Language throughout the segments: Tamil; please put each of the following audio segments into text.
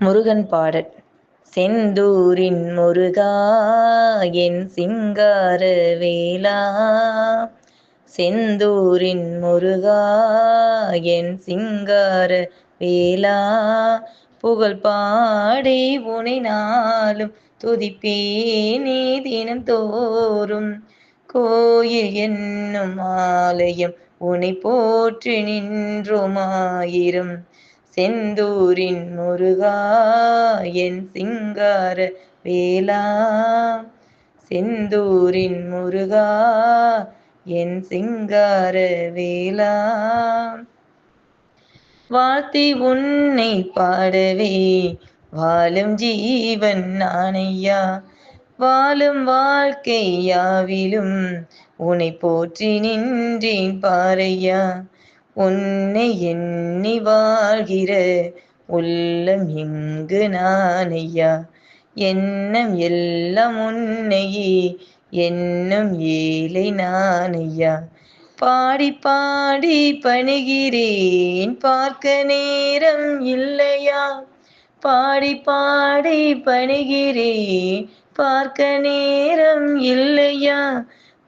முருகன் பாடல். செந்தூரின் முருகா என் சிங்கார வேலா. செந்தூரின் முருகா என் சிங்கார வேலா. புகழ் பாடே உனை நாளும் துதிப்பேனே தினம் தோறும். கோயில் என்னும் ஆலயம் உனை போற்றி நின்றோமாயிரம். செந்தூரின் முருகா என் சிங்கார வேலா. செந்தூரின் முருகா என் சிங்கார வேலா. வாழ்த்தி உன்னை பாடவே வாழும் ஜீவன் நானையா. வாழும் வாழ்க்கை யாவிலும் உன்னை போற்றி நின்றேன் பாறையா. உன்னை எண்ணி வாழ்கிற உள்ளம் எங்கு நானையா எண்ணம் எல்லாம் உன்னையே என்னும் ஏழை நானையா பாடி பாடி பணிகிறேன் பார்க்க நேரம் இல்லையா. பாடி பாடி பணிகிறேன் பார்க்க நேரம் இல்லையா.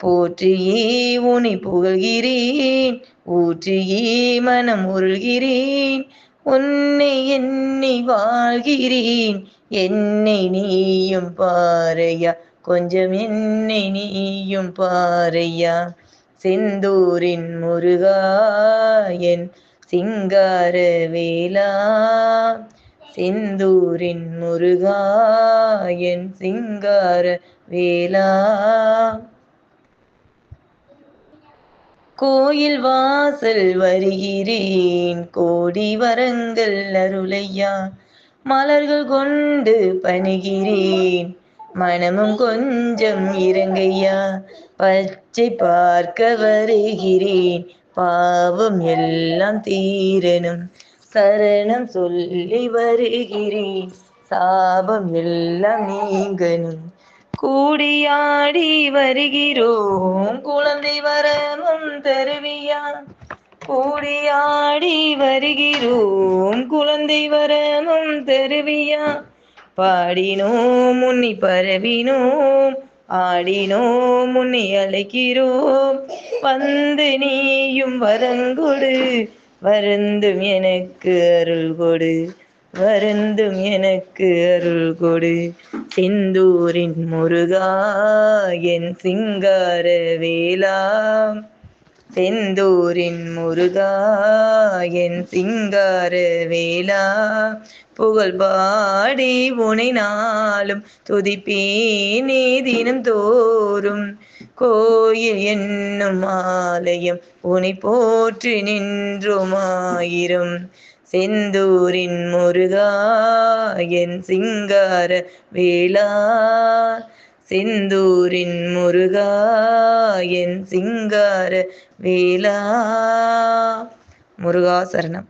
போற்றியே உனை புகழ்கிறேன் ஊற்றியே மனம் உருள்கிறேன். உன்னை என்னை வாழ்கிறேன். என்னை நீயும் பாறையா கொஞ்சம் என்னை நீயும் பாறையா செந்தூரின் முருகாயன் சிங்கார வேலா. செந்தூரின் முருகாயன் சிங்கார வேலா. கோயில் வாசல் வருகிறேன். கோடி வரங்கள் அருளையா. மலர்கள் கொண்டு பணிகிறேன். மனமும் கொஞ்சம் இறங்கையா. பச்சை பார்க்க வருகிறேன். பாவம் எல்லாம் தீரனும் சரணம் சொல்லி வருகிறேன். சாபம் எல்லாம் நீங்கனும் கூடியாடி வருகிறோம். குழந்தை வரமும் தருவியா? கூடியாடி வருகிறோம். குழந்தை வரமும் தருவியா? பாடினோம் முன்னி பரவினோம். ஆடினோம் முன்னி அழைக்கிறோம். வந்து நீயும் வரங்கொடு வருந்தும் எனக்கு அருள் கொடு. வருந்தும் எனக்கு அருள் கொடு. செந்தூரின் முருகா என் சிங்கார வேலா செந்தூரின் முருகா என் சிங்கார வேலா புகழ் பாடி உனை நாளும் துதிப்பேனே தினம் தோறும். கோயில் என்னும் ஆலயம் உனை போற்றி நின்றுமாயிரம். செந்தூரின் முருகா என் சிங்கார வேளா. செந்தூரின் முருகா என் சிங்கார வேளா. முருகா சரணம்.